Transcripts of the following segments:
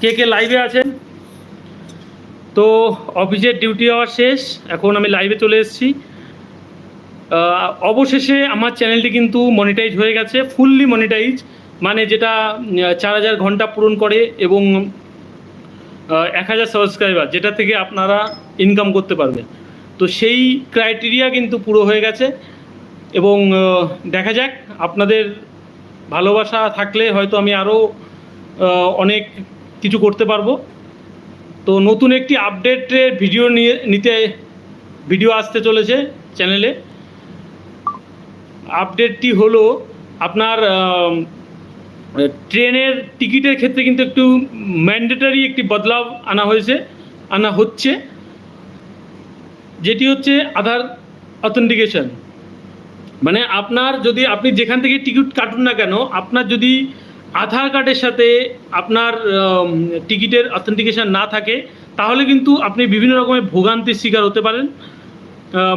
কে কে লাইভে আছেন? তো অফিসের ডিউটি হওয়ার শেষ, এখন আমি লাইভে চলে এসেছি। অবশেষে আমার চ্যানেলটি কিন্তু মনিটাইজ হয়ে গেছে ফুললি মনিটাইজ মানে যেটা চার হাজার ঘণ্টা পূরণ করে এবং এক হাজার সাবস্ক্রাইবার যেটা থেকে আপনারা ইনকাম করতে পারবেন। তো সেই ক্রাইটেরিয়া কিন্তু পুরো হয়ে গেছে এবং দেখা যাক, আপনাদের ভালোবাসা থাকলে হয়তো আমি আরও অনেক কিছু করতে পারব। তো নতুন একটি আপডেটের ভিডিও নিয়ে নিতে ভিডিও আসতে চলেছে চ্যানেলে। আপডেটটি হলো আপনার ট্রেনের টিকিটের ক্ষেত্রে কিন্তু একটু ম্যান্ডেটারি একটি বদলাव আনা হয়েছে, আনা হচ্ছে। যেটি হচ্ছে আধার অথেন্টিকেশন মানে আপনার যদি আপনি যেখান থেকে টিকিট কাটুন না কেন, আপনার যদি আধার কার্ডের সাথে আপনার টিকিটের অথেন্টিকেশন না থাকে, তাহলে কিন্তু আপনি বিভিন্ন রকমের ভোগান্তির শিকার হতে পারেন।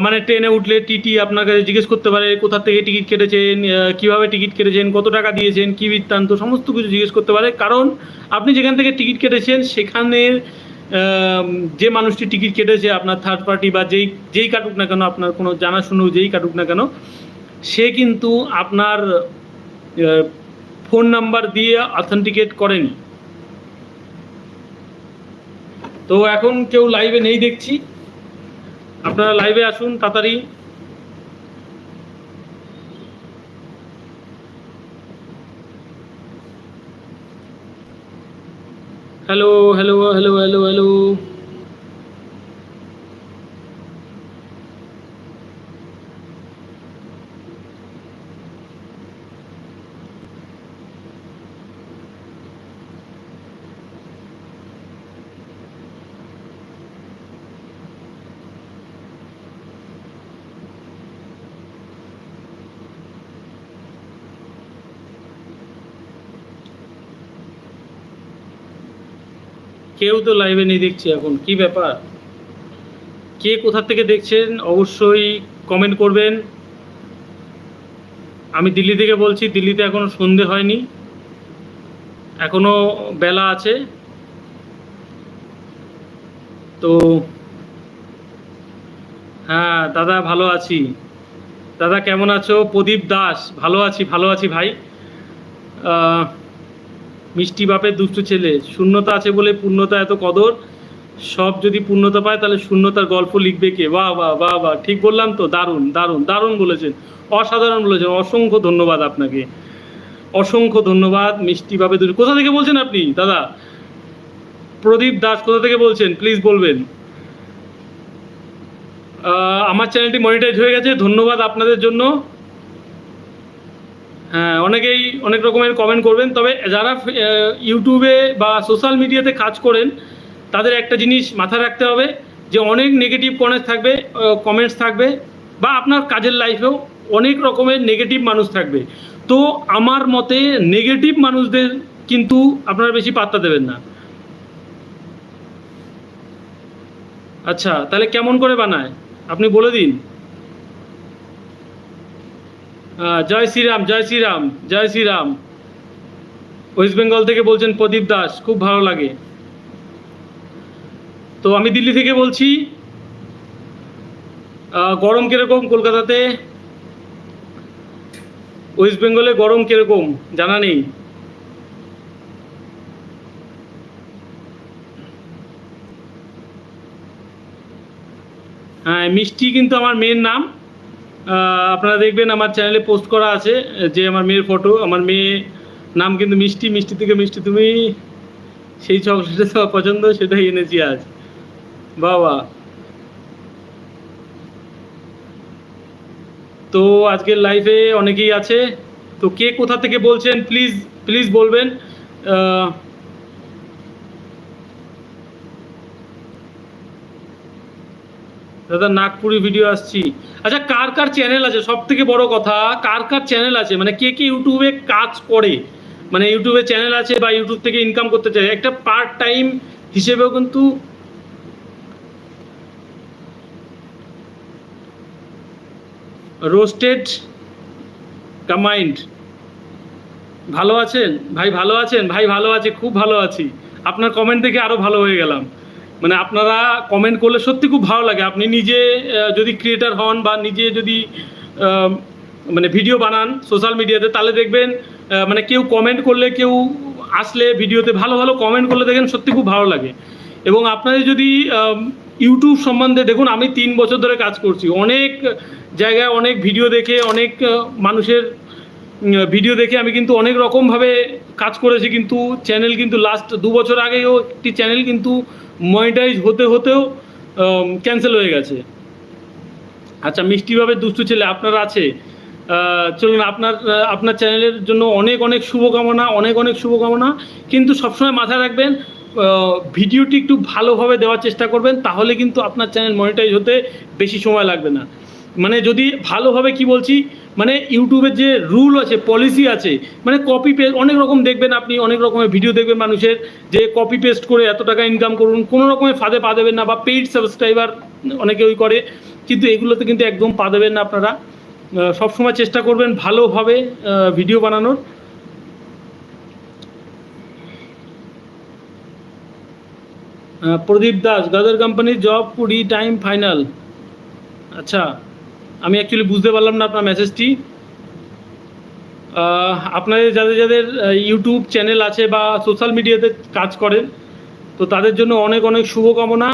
মানে ট্রেনে উঠলে টিটি আপনার কাছে জিজ্ঞেস করতে পারে, কোথা থেকে টিকিট কেটেছেন কীভাবে টিকিট কেটেছেন, কত টাকা দিয়েছেন, কী বৃত্তান্ত, সমস্ত কিছু জিজ্ঞেস করতে পারে। কারণ আপনি যেখান থেকে টিকিট কেটেছেন, সেখানের যে মানুষটি টিকিট কেটেছে, আপনার থার্ড পার্টি বা যেই যেই কাটুক না কেন, আপনার কোনো জানাশুনো যেই কাটুক না কেন, সে কিন্তু আপনার ফোন নাম্বার দিয়ে অথেন্টিকেট করেনি। তো এখন কেউ লাইভে নেই দেখছি। আপনারা লাইভে আসুন তাড়াতাড়ি। Hello hello hello hello hello কেউ তো লাইভে নেই দেখছি এখন, কি ব্যাপার? কে কোথা থেকে দেখছেন, অবশ্যই কমেন্ট করবেন। আমি দিল্লি থেকে বলছি, দিল্লিতে এখনও সন্ধে হয়নি, এখনও বেলা আছে। তো হ্যাঁ দাদা ভালো আছি। দাদা কেমন আছো? প্রদীপ দাস, ভালো আছি ভালো আছি ভাই। মিষ্টি বাপের দুষ্টু ছেলে। শূন্যতা আছে বলে পূর্ণতা এত কদর? সব যদি পূর্ণতা পায়, তাহলে শূন্যতার গল্প লিখবে কে? বাহ বাহ বাহ বাহ। ঠিক বললাম তো? দারুণ দারুণ দারুণ বলেছেন। অসাধারণ বলেছেন। অসংখ্য ধন্যবাদ আপনাকে। অসংখ্য ধন্যবাদ মিষ্টি বাপের দুষ্টু। কোথা থেকে বলছেন আপনি, দাদা? প্রদীপ দাস কোথা থেকে বলছেন? প্লিজ বলবেন। আমার চ্যানেলটি মনিটাইজ হয়ে গেছে। ধন্যবাদ আপনাদের জন্য। অনেকেই অনেক রকমের কমেন্ট করবেন। তবে যারা ইউটিউবে বা সোশ্যাল মিডিয়াতে কাজ করেন, তাদের একটা জিনিস মাথায় রাখতে হবে যে অনেক নেগেটিভ কমেন্টস থাকবে কমেন্টস থাকবে, বা আপনার কাজের লাইফেও অনেক রকমের নেগেটিভ মানুষ থাকবে। তো আমার মতে নেগেটিভ মানুষদের কিন্তু আপনারা বেশি পাত্তা দেবেন না। আচ্ছা তাহলে কেমন করে বানায়? আপনি বলে দিন। জয় শ্রীরাম জয় শ্রীরাম জয় শ্রীরাম। ওয়েস্ট বেঙ্গল থেকে বলছেন প্রদীপ দাস, খুব ভালো লাগে। তো আমি দিল্লি থেকে বলছি গরম কীরকম কলকাতাতে? ওয়েস্ট বেঙ্গলে গরম কীরকম? জানা নেই। হ্যাঁ মিষ্টি কিন্তু আমার মেয়ের নাম। আপনারা দেখবেন আমার চ্যানেলে পোস্ট করা আছে, যে আমার মেয়ের ফটো আমার মেয়ে নাম কিন্তু মিষ্টি মিষ্টি থেকে মিষ্টি তুমি সেই চকলেটটা তোমার পছন্দ, সেটাই এনেছি আজ। বাবা। তো আজকের লাইফে অনেকেই আছে। তো কে কোথা থেকে বলছেন প্লিজ প্লিজ বলবেন। দাদা, নাগপুরি ভিডিও আসছি। আচ্ছা কার কার চ্যানেল আছে? সব থেকে বড় কথা, কার কার চ্যানেল আছে? মানে কে কে ইউটিউবে কাজ করে? মানে ইউটিউবে চ্যানেল আছে বা ইউটিউব থেকে ইনকাম করতে চায়? একটা পার্ট টাইম হিসেবেও কিন্তু রোস্টেড কমাইন্ড ভালো আছেন? ভাই ভালো আছেন? ভাই ভালো আছে, খুব ভালো আছি। আপনার কমেন্ট দেখে আরও ভালো হয়ে গেলাম। মানে আপনারা কমেন্ট করলে সত্যি খুব ভালো লাগে। আপনি নিজে যদি ক্রিয়েটার হন বা নিজে যদি মানে ভিডিও বানান সোশ্যাল মিডিয়াতে তাহলে দেখবেন মানে কেউ কমেন্ট করলে, কেউ আসলে ভিডিওতে ভালো ভালো কমেন্ট করলে দেখেন সত্যি খুব ভালো লাগে। এবং আপনাদের যদি ইউটিউব সম্বন্ধে দেখুন, আমি তিন বছর ধরে কাজ করছি। অনেক জায়গায় অনেক ভিডিও দেখে, অনেক মানুষের ভিডিও দেখে আমি কিন্তু অনেক রকমভাবে কাজ করেছি, কিন্তু চ্যানেল কিন্তু লাস্ট দু বছর আগেও একটি চ্যানেল কিন্তু মনিটাইজ হতে হতেও ক্যান্সেল হয়ে গেছে। আচ্ছা মিষ্টিভাবে দুষ্টু ছেলে আপনার আছে? চলুন, আপনার আপনার চ্যানেলের জন্য অনেক অনেক শুভকামনা, অনেক অনেক শুভকামনা। কিন্তু সবসময় মাথায় রাখবেন ভিডিওটি একটু ভালোভাবে দেওয়ার চেষ্টা করবেন, তাহলে কিন্তু আপনার চ্যানেল মনিটাইজ হতে বেশি সময় লাগবে না। মানে যদি ভালোভাবে কি বলছি মানে ইউটিউবের যে রুল আছে পলিসি আছে মানে কপি পেস্ট অনেক রকম দেখবেন আপনি, অনেক রকমের ভিডিও দেখবেন মানুষের, যে কপি পেস্ট করে এত টাকা ইনকাম করুন, কোনো রকমের ফাঁদে পা দেবেন না বা পেইড সাবস্ক্রাইবার অনেকে ওই করে, কিন্তু এগুলোতে কিন্তু একদম পা দেবেন না আপনারা। সবসময় চেষ্টা করবেন ভালোভাবে ভিডিও বানানোর। প্রদীপ দাস গাদার কোম্পানির জব কুড়ি টাইম ফাইনাল আচ্ছা। আমি অ্যাকচুয়ালি বুঝতে পারলাম না আপনার মেসেজটি আপনাদের যাদের যাদের ইউটিউব চ্যানেল আছে বা সোশ্যাল মিডিয়াতে কাজ করেন, তো তাদের জন্য অনেক অনেক শুভকামনা।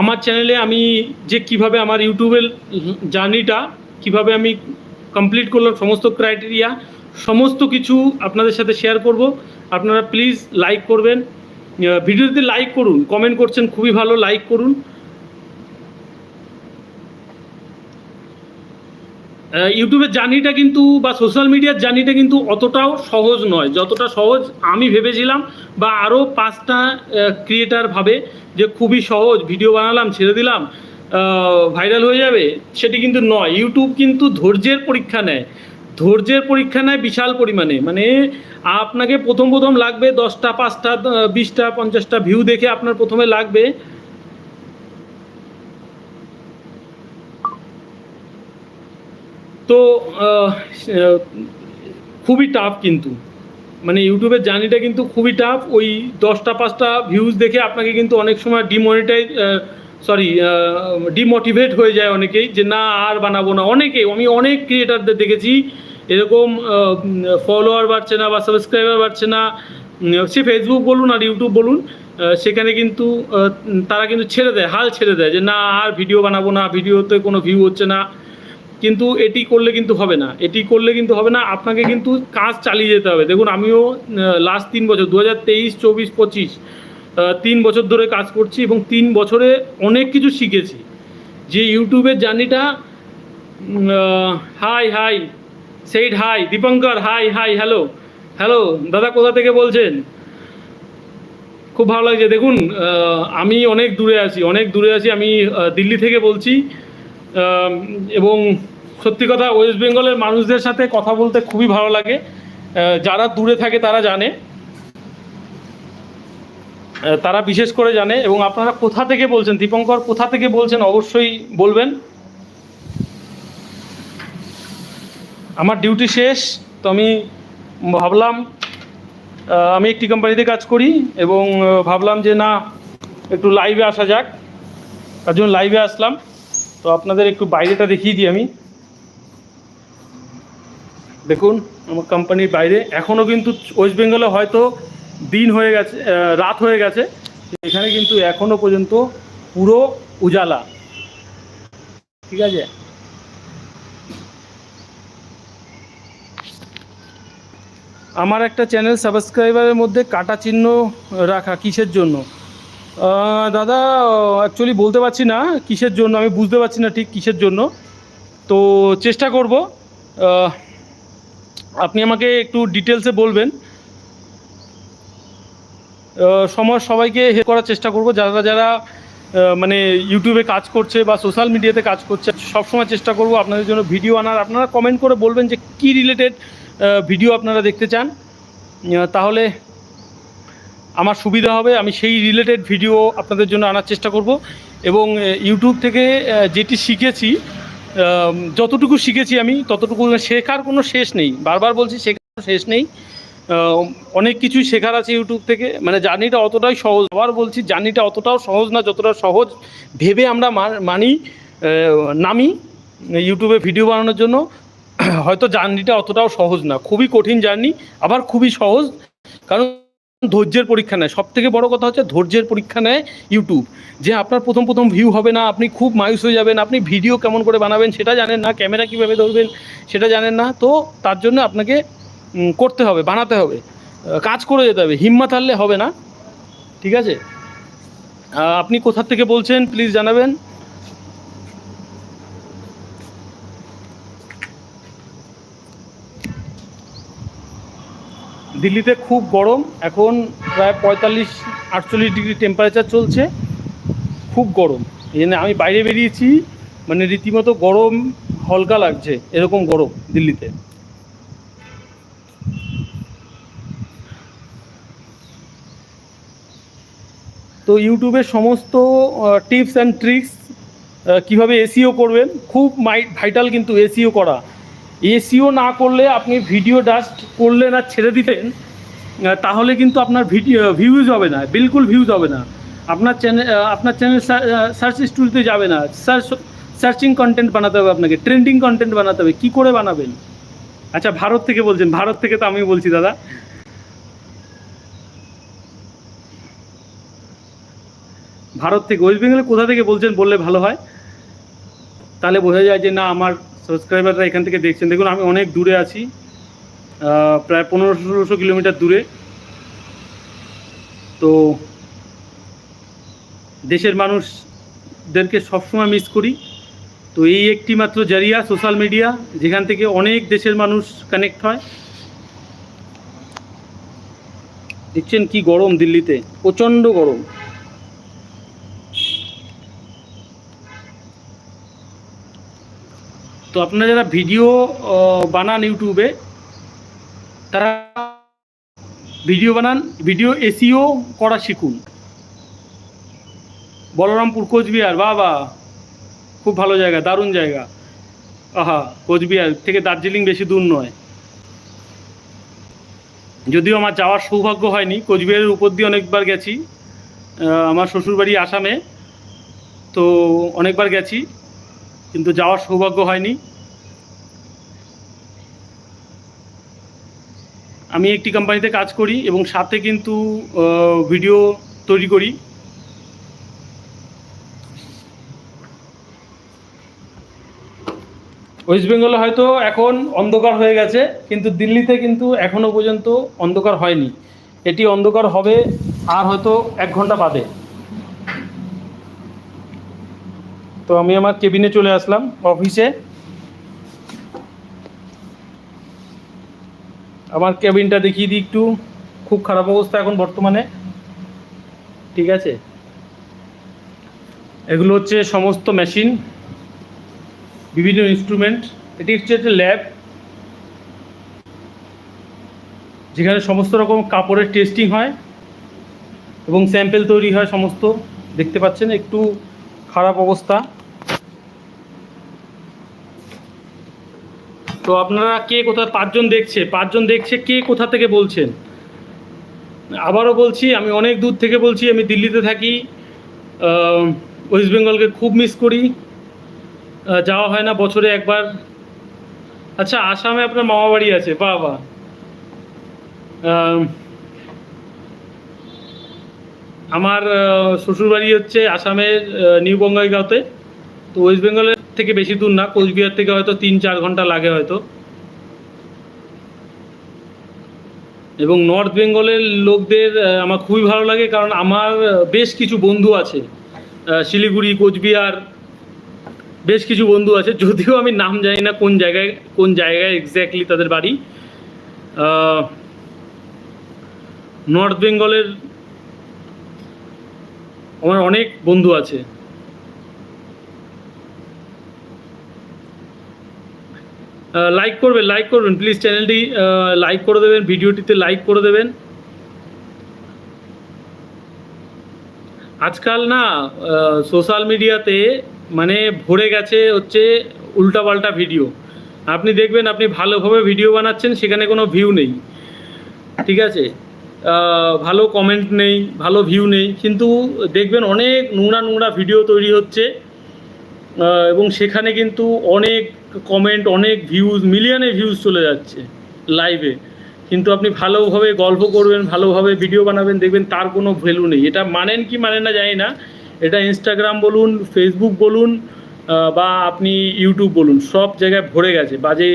আমার চ্যানেলে আমি যে কীভাবে আমার ইউটিউবের জার্নিটা কীভাবে আমি কমপ্লিট করলাম সমস্ত ক্রাইটেরিয়া সমস্ত কিছু আপনাদের সাথে শেয়ার করব। আপনারা প্লিজ লাইক করবেন। ভিডিওতে লাইক করুন কমেন্ট করছেন, খুবই ভালো লাইক করুন। ইউটিউবের জার্নিটা কিন্তু বা সোশ্যাল মিডিয়ার জার্নিটা কিন্তু অতটাও সহজ নয়। যতটা সহজ আমি ভেবেছিলাম বা আরও পাঁচটা ক্রিয়েটার ভাবে যে খুবই সহজ ভিডিও বানালাম, ছেড়ে দিলাম ভাইরাল হয়ে যাবে, সেটি কিন্তু নয়। ইউটিউব কিন্তু ধৈর্যের পরীক্ষা নেয়। ধৈর্যের পরীক্ষা নেয় বিশাল পরিমাণে। মানে আপনাকে প্রথম প্রথম লাগবে দশটা, পাঁচটা বিশটা, পঞ্চাশটা ভিউ দেখে আপনার প্রথমে লাগবে। তো খুবই টাফ কিন্তু। মানে ইউটিউবের জার্নিটা কিন্তু খুবই টাফ ওই দশটা, পাঁচটা ভিউজ দেখে আপনাকে কিন্তু অনেক সময় ডিমনিটাইজ সরি ডিমোটিভেট হয়ে যায় অনেকেই যে, না, আর বানাবো না। অনেকেই, আমি অনেক ক্রিয়েটারদের দেখেছি, এরকম ফলোয়ার বাড়ছে না বা সাবস্ক্রাইবার বাড়ছে না। সে ফেসবুক বলুন আর ইউটিউব বলুন সেখানে কিন্তু তারা কিন্তু ছেড়ে দেয়, হাল ছেড়ে দেয় যে, না, আর ভিডিও বানাবো না ভিডিওতে কোনো ভিউ হচ্ছে না। কিন্তু এটি করলে কিন্তু হবে না। এটি করলে কিন্তু হবে না, আপনাকে কিন্তু কাজ চালিয়ে যেতে হবে। দেখুন, আমিও লাস্ট তিন বছর দু হাজার তেইশ, চব্বিশ, পঁচিশ তিন বছর ধরে কাজ করছি এবং তিন বছরে অনেক কিছু শিখেছি। যে ইউটিউবের জার্নিটা hi hi said hi Dipankar hi hi hello hello দাদা কোথা থেকে বলছেন? খুব ভালো লাগছে। দেখুন আমি অনেক দূরে আছি, অনেক দূরে আছি, আমি দিল্লি থেকে বলছি এবং সত্যি কথা ওয়েস্ট বেঙ্গলের মানুষদের সাথে কথা বলতে খুবই ভালো লাগে। যারা দূরে থাকে তারা জানে। তারা বিশেষ করে জানে। এবং আপনারা কোথা থেকে বলছেন? দীপঙ্কর, কোথা থেকে বলছেন? অবশ্যই বলবেন। আমার ডিউটি শেষ, তো আমি ভাবলাম আমি একটি কোম্পানিতে কাজ করি এবং ভাবলাম যে না, একটু লাইভে আসা যাক। তার জন্য লাইভে আসলাম। তো আপনাদের একটু বাইরেটা দেখিয়ে দিই আমি। দেখুন, আমার কোম্পানির বাইরে। এখনও কিন্তু ওয়েস্ট বেঙ্গলে হয়তো দিন হয়ে গেছে রাত হয়ে গেছে। এখানে কিন্তু এখনও পর্যন্ত পুরো উজালা। ঠিক আছে? আমার একটা চ্যানেল সাবস্ক্রাইবারের মধ্যে কাটা চিহ্ন রাখা কিসের জন্য? দাদা অ্যাকচুয়ালি বলতে পারছি না কিসের জন্য, আমি বুঝতে পারছি না ঠিক কিসের জন্য। তো চেষ্টা করব আপনি আমাকে একটু ডিটেলসে বলবেন। সময় সবাইকে হেল্প করার চেষ্টা করব। যারা যারা মানে ইউটিউবে কাজ করছে বা সোশ্যাল মিডিয়াতে কাজ করছে, সবসময় চেষ্টা করব আপনাদের জন্য ভিডিও আনার। আপনারা কমেন্ট করে বলবেন যে কী রিলেটেড ভিডিও আপনারা দেখতে চান। তাহলে আমার সুবিধা হবে, আমি সেই রিলেটেড ভিডিও আপনাদের জন্য আনার চেষ্টা করব। এবং ইউটিউব থেকে যেটি শিখেছি যতটুকু শিখেছি আমি, ততটুকু শেখার কোনো শেষ নেই। বারবার বলছি শেখা শেষ নেই। অনেক কিছুই শেখার আছে ইউটিউব থেকে। মানে জার্নিটা অতটাই সহজ, আবার বলছি জার্নিটা অতটাও সহজ না, যতটা সহজ ভেবে আমরা মানি নামি, ইউটিউবে ভিডিও বানানোর জন্য। হয়তো জার্নিটা অতটাও সহজ না, খুবই কঠিন জার্নি, আবার খুবই সহজ। কারণ ধৈর্যের পরীক্ষা নেয়। সব থেকে বড় কথা হচ্ছে ধৈর্যের পরীক্ষা নেয় ইউটিউব যে আপনার প্রথম প্রথম ভিউ হবে না, আপনি খুব মায়ুস হয়ে যাবেন, আপনি ভিডিও কেমন করে বানাবেন সেটা জানেন না ক্যামেরা কীভাবে ধরবেন সেটা জানেন না। তো তার জন্য আপনাকে করতে হবে, বানাতে হবে। কাজ করে যেতে হবে, হিম্মত হারলে হবে না। ঠিক আছে? আপনি কোথা থেকে বলছেন প্লিজ জানাবেন। দিল্লিতে খুব গরম, এখন প্রায় পঁয়তাল্লিশ, আটচল্লিশ ডিগ্রি টেম্পারেচার চলছে, খুব গরম। এই জন্য আমি বাইরে বেরিয়েছি মানে রীতিমতো গরম হলকা লাগছে, এরকম গরম দিল্লিতে। তো ইউটিউবের সমস্ত টিপস অ্যান্ড ট্রিক্স কীভাবে এসিও করবেন, খুব মাই ভাইটাল কিন্তু এসিও করা। এসিও না করলে আপনি ভিডিও ডাস্ট করলেন আর ছেড়ে দিতেন তাহলে কিন্তু আপনার ভিডিও ভিউজ হবে না, বিলকুল ভিউজ হবে না। আপনার চ্যানেল আপনার চ্যানেল সার্চ স্টুডিওতে যাবে না। সার্চ সার্চিং কন্টেন্ট বানাতে হবে আপনাকে ট্রেন্ডিং কন্টেন্ট বানাতে হবে, কী করে বানাবেন? আচ্ছা ভারত থেকে বলছেন, ভারত থেকে তো আমি বলছি, দাদা। ভারত থেকে ওয়েস্ট বেঙ্গলে কোথা থেকে বলছেন, বললে ভালো হয়? তাহলে বোঝা যায় যে না, আমার সাবস্ক্রাইবাররা এখান থেকে দেখছেন। দেখুন, আমি অনেক দূরে আছি। প্রায় পনেরো ষোলোশো কিলোমিটার দূরে। তো দেশের মানুষদেরকে সবসময় মিস করি। তো এই একটি মাত্র জারিয়া সোশ্যাল মিডিয়া যেখান থেকে অনেক দেশের মানুষ কানেক্ট হয়। দেখছেন কি গরম দিল্লিতে। প্রচণ্ড গরম। তো আপনারা যারা ভিডিও বানান ইউটিউবে, তারা ভিডিও বানান ভিডিও এসিও করা শিখুন। বলরামপুর, কোচবিহার বাহ বাহ খুব ভালো জায়গা, দারুণ জায়গা। আহা, কোচবিহার থেকে দার্জিলিং বেশি দূর নয়। যদিও আমার যাওয়ার সৌভাগ্য হয়নি, কোচবিহারের উপর দিয়ে অনেকবার গেছি। আমার শ্বশুরবাড়ি আসামে, তো অনেকবার গেছি। কিন্তু যাওয়ার সৌভাগ্য হয়নি। আমি একটি কোম্পানিতে কাজ করি এবং সাথে কিন্তু ভিডিও তৈরি করি। ওয়েস্ট বেঙ্গলে হয়তো এখন অন্ধকার হয়ে গেছে, কিন্তু দিল্লিতে কিন্তু এখনও পর্যন্ত অন্ধকার হয়নি। এটি অন্ধকার হবে আর হয়তো এক ঘণ্টা বাদে। তো আমি আমার কেবিনে চলে আসলাম অফিসে আমার কেবিনটা দেখিয়ে দিই একটু। খুব খারাপ অবস্থা এখন বর্তমানে। ঠিক আছে? এগুলো হচ্ছে সমস্ত মেশিন বিভিন্ন ইনস্ট্রুমেন্ট এটি হচ্ছে একটা ল্যাব যেখানে সমস্ত রকম কাপড়ের টেস্টিং হয় এবং স্যাম্পেল তৈরি হয় সমস্ত। দেখতে পাচ্ছেন, একটু খারাপ অবস্থা। তো আপনারা কে কোথা পাঁচজন দেখছে? পাঁচজন দেখছে কে কোথা থেকে বলছেন? আবারও বলছি, আমি অনেক দূর থেকে বলছি, আমি দিল্লিতে থাকি। ওয়েস্ট বেঙ্গলকে খুব মিস করি। যাওয়া হয় না, বছরে একবার। আচ্ছা আসামে আপনার মামা বাড়ি আছে বাবা আমার শ্বশুরবাড়ি হচ্ছে আসামের নিউ বঙ্গাইগাঁওতে তো ওয়েস্ট বেঙ্গলের থেকে বেশি দূর না, কোচবিহার থেকে হয়তো তিন, চার ঘণ্টা লাগে হয়তো। এবং নর্থ বেঙ্গলের লোকদের আমার খুবই ভালো লাগে কারণ আমার বেশ কিছু বন্ধু আছে। শিলিগুড়ি, কোচবিহার, বেশ কিছু বন্ধু আছে, যদিও আমি নাম জানি না কোন জায়গায় কোন জায়গায় এক্স্যাক্টলি তাদের বাড়ি। নর্থ বেঙ্গলের আমার অনেক বন্ধু আছে। লাইক করবেন লাইক করবেন প্লিজ চ্যানেলটি লাইক করে দেবেন ভিডিওটিতে লাইক করে দেবেন। আজকাল না সোশ্যাল মিডিয়াতে মানে ভরে গেছে হচ্ছে উল্টাপাল্টা ভিডিও আপনি দেখবেন, আপনি ভালোভাবে ভিডিও বানাচ্ছেন, সেখানে কোনো ভিউ নেই। ঠিক আছে? ভালো কমেন্ট নেই, ভালো ভিউ নেই। কিন্তু দেখবেন অনেক নোংরা নোংরা ভিডিও তৈরি হচ্ছে। এবং সেখানে কিন্তু অনেক কমেন্ট অনেক ভিউজ মিলিয়নে ভিউজ চলে যাচ্ছে লাইভে কিন্তু আপনি ভালোভাবে গল্প করবেন, ভালোভাবে ভিডিও বানাবেন, দেখবেন তার কোনো ভ্যালু নেই। এটা মানেন কি মানেন না জানি না। এটা ইনস্টাগ্রাম বলুন ফেসবুক বলুন বা আপনি ইউটিউব বলুন, সব জায়গায় ভরে গেছে। বাজে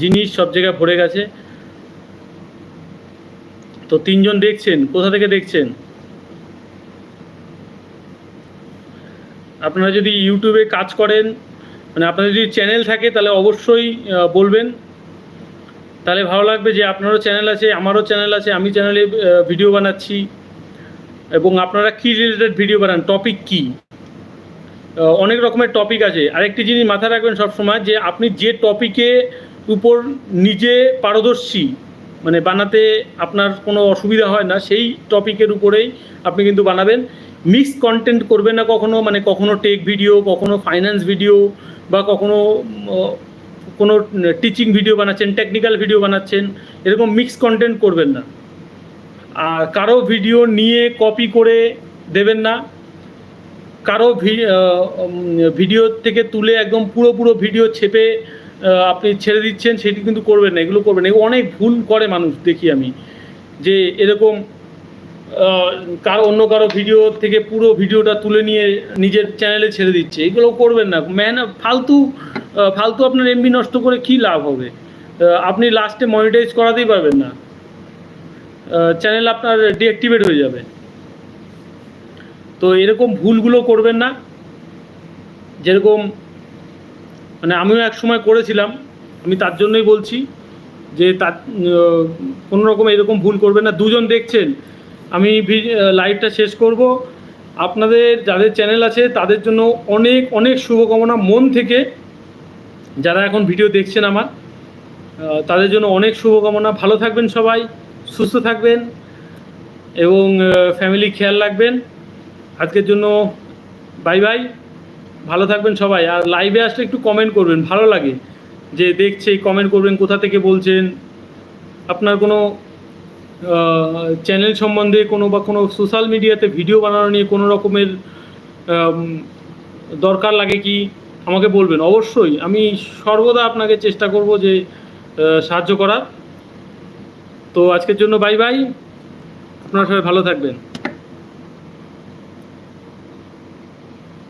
জিনিস সব জায়গায় ভরে গেছে। তো তিনজন দেখছেন, কোথা থেকে দেখছেন? আপনারা যদি ইউটিউবে কাজ করেন মানে আপনাদের যদি চ্যানেল থাকে, তাহলে অবশ্যই বলবেন। তাহলে ভালো লাগবে যে আপনারও চ্যানেল আছে, আমারও চ্যানেল আছে, আমি চ্যানেলে ভিডিও বানাচ্ছি। এবং আপনারা কী রিলেটেড ভিডিও বানান টপিক কী? অনেক রকমের টপিক আছে। আরেকটি জিনিস মাথায় রাখবেন সবসময়, যে আপনি যে টপিকে উপর নিজে পারদর্শী মানে বানাতে আপনার কোনো অসুবিধা হয় না, সেই টপিকের উপরেই আপনি কিন্তু বানাবেন। মিক্স কন্টেন্ট করবেন না কখনো? মানে কখনো টেক ভিডিও কখনো ফাইন্যান্স ভিডিও বা কখনো কোনো টিচিং ভিডিও বানাচ্ছেন টেকনিক্যাল ভিডিও বানাচ্ছেন, এরকম মিক্স কন্টেন্ট করবেন না। আর কারও ভিডিও নিয়ে কপি করে দেবেন না। কারও ভিডিও থেকে তুলে একদম পুরো পুরো ভিডিও ছেপে আপনি ছেড়ে দিচ্ছেন, সেটি কিন্তু করবেন না, এগুলো করবেন না। অনেক ভুল করে মানুষ, দেখি আমি, যে এরকম কারও অন্য কারও ভিডিও থেকে পুরো ভিডিওটা তুলে নিয়ে নিজের চ্যানেলে ছেড়ে দিচ্ছে। এগুলো করবেন না। ম্যান ফালতু ফালতু আপনার এমবি নষ্ট করে কি লাভ হবে? আপনি লাস্টে মনিটাইজ করাতেই পারবেন না। চ্যানেল আপনার ডিঅ্যাক্টিভেট হয়ে যাবে। তো এরকম ভুলগুলো করবেন না। যেরকম মানে আমিও এক সময় করেছিলাম আমি তার জন্যই বলছি যে তার আহ, কোনো রকম এরকম ভুল করবেন না। দুজন দেখছেন আমি লাইভটা শেষ করব। আপনাদের যাদের চ্যানেল আছে, তাদের জন্য অনেক অনেক শুভকামনা। মন থেকে যারা এখন ভিডিও দেখছেন আমার তাদের জন্য অনেক শুভকামনা। ভালো থাকবেন সবাই, সুস্থ থাকবেন এবং ফ্যামিলি খেয়াল রাখবেন। আজকের জন্য বাই বাই ভালো থাকবেন সবাই। আর লাইভে আসলে একটু কমেন্ট করবেন, ভালো লাগে। যে দেখছে কমেন্ট করবেন, কোথা থেকে বলছেন। আপনার কোনো চ্যানেল সম্বন্ধে কোনো বা কোনো সোশ্যাল মিডিয়াতে ভিডিও বানানো নিয়ে কোনো রকমের দরকার লাগে কি? আমাকে বলবেন। অবশ্যই। আমি সর্বদা আপনাকে চেষ্টা করব যে সাহায্য করার। তো আজকের জন্য বাই বাই আপনারা সবাই ভালো থাকবেন।